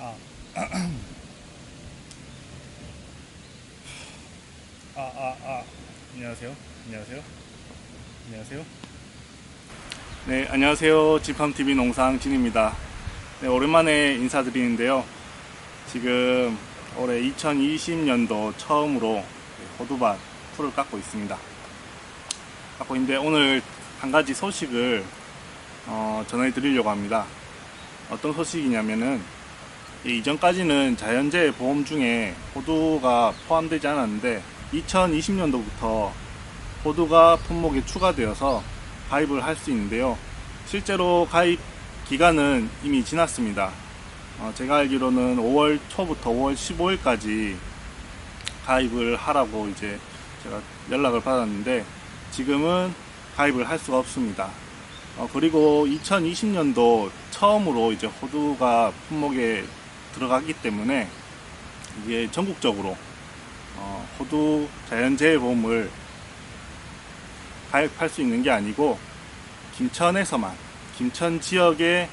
아. 아, 아, 아. 안녕하세요. 안녕하세요. 안녕하세요. 네, 안녕하세요. 지팜TV 농상 진입니다. 네, 오랜만에 인사드리는데요. 지금 올해 2020년도 처음으로 호두밭 풀을 깎고 있습니다. 깎고 있는데 오늘 한 가지 소식을 어, 전해드리려고 합니다. 어떤 소식이냐면은 이 이전까지는 자연재해 보험 중에 호두가 포함되지 않았는데 2020년도부터 호두가 품목에 추가되어서 가입을 할 수 있는데요. 실제로 가입 기간은 이미 지났습니다. 어, 제가 알기로는 5월 초부터 5월 15일까지 가입을 하라고 이제 제가 연락을 받았는데 지금은 가입을 할 수가 없습니다. 어, 그리고 2020년도 처음으로 이제 호두가 품목에 들어가기 때문에 이게 전국적으로 어, 호두 자연재해 보험을 가입할 수 있는 게 아니고 김천에서만 김천 지역에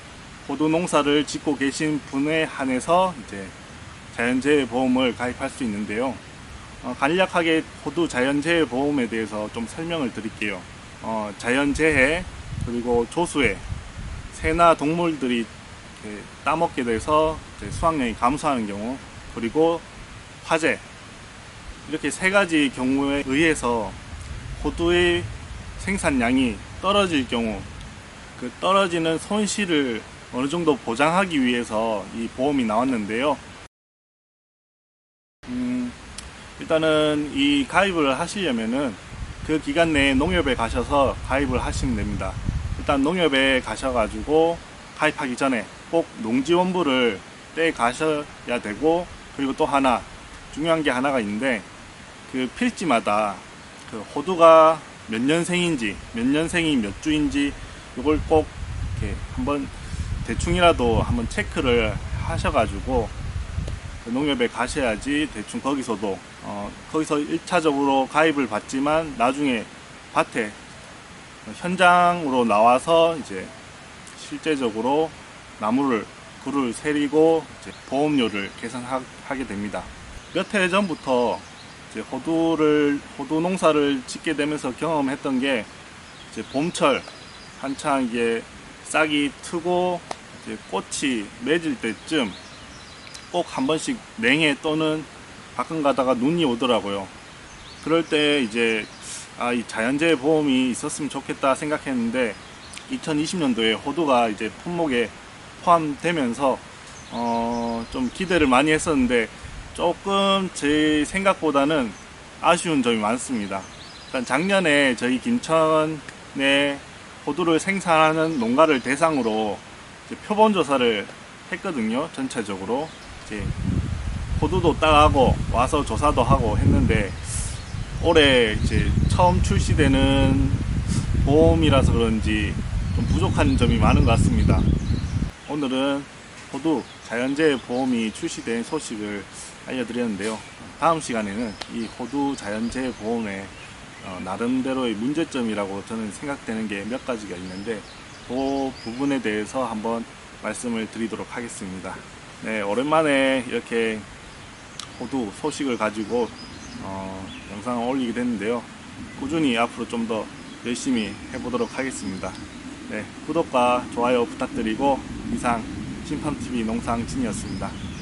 호두 농사를 짓고 계신 분에 한해서 이제 자연재해 보험을 가입할 수 있는데요. 어, 간략하게 호두 자연재해 보험에 대해서 좀 설명을 드릴게요. 어, 자연재해 그리고 조수해 새나 동물들이 따먹게 돼서 수확량이 감소하는 경우 그리고 화재 이렇게 세 가지 경우에 의해서 호두의 생산량이 떨어질 경우 그 떨어지는 손실을 어느 정도 보장하기 위해서 이 보험이 나왔는데요. 음, 일단은 이 가입을 하시려면은 그 기간 내에 농협에 가셔서 가입을 하시면 됩니다. 일단 농협에 가셔가지고 가입하기 전에 꼭 농지원부를 떼 가셔야 되고 그리고 또 하나 중요한 게 하나가 있는데 그 필지마다 그 호두가 몇 년생인지 몇 년생이 몇 주인지 이걸 꼭 이렇게 한번 대충이라도 한번 체크를 하셔가지고 그 농협에 가셔야지 대충 거기서도 어, 거기서 1차적으로 가입을 받지만 나중에 밭에 현장으로 나와서 이제 실제적으로 나무를 굴을 세리고 보험료를 계산하게 됩니다. 몇 해 전부터 호두를 호두 농사를 짓게 되면서 경험했던 게 봄철 한창 이게 싹이 트고 꽃이 맺을 때쯤 꼭 한 번씩 냉해 또는 가끔 가다가 눈이 오더라고요. 그럴 때 이제 아, 이 자연재해 보험이 있었으면 좋겠다 생각했는데 2020년도에 호두가 이제 품목에 포함되면서 어, 좀 기대를 많이 했었는데 조금 제 생각보다는 아쉬운 점이 많습니다. 일단 작년에 저희 김천에 호두를 생산하는 농가를 대상으로 표본 조사를 했거든요. 전체적으로 이제 호두도 따가고 와서 조사도 하고 했는데 올해 이제 처음 출시되는 보험이라서 그런지 좀 부족한 점이 많은 것 같습니다. 오늘은 호두 자연재해 보험이 출시된 소식을 알려드렸는데요. 다음 시간에는 이 호두 자연재해 보험의 어, 나름대로의 문제점이라고 저는 생각되는 게 몇 가지가 있는데 그 부분에 대해서 한번 말씀을 드리도록 하겠습니다. 네, 오랜만에 이렇게 호두 소식을 가지고 어, 영상을 올리게 됐는데요. 꾸준히 앞으로 좀 더 열심히 해보도록 하겠습니다. 네, 구독과 좋아요 부탁드리고 이상 심판TV 농상진이었습니다.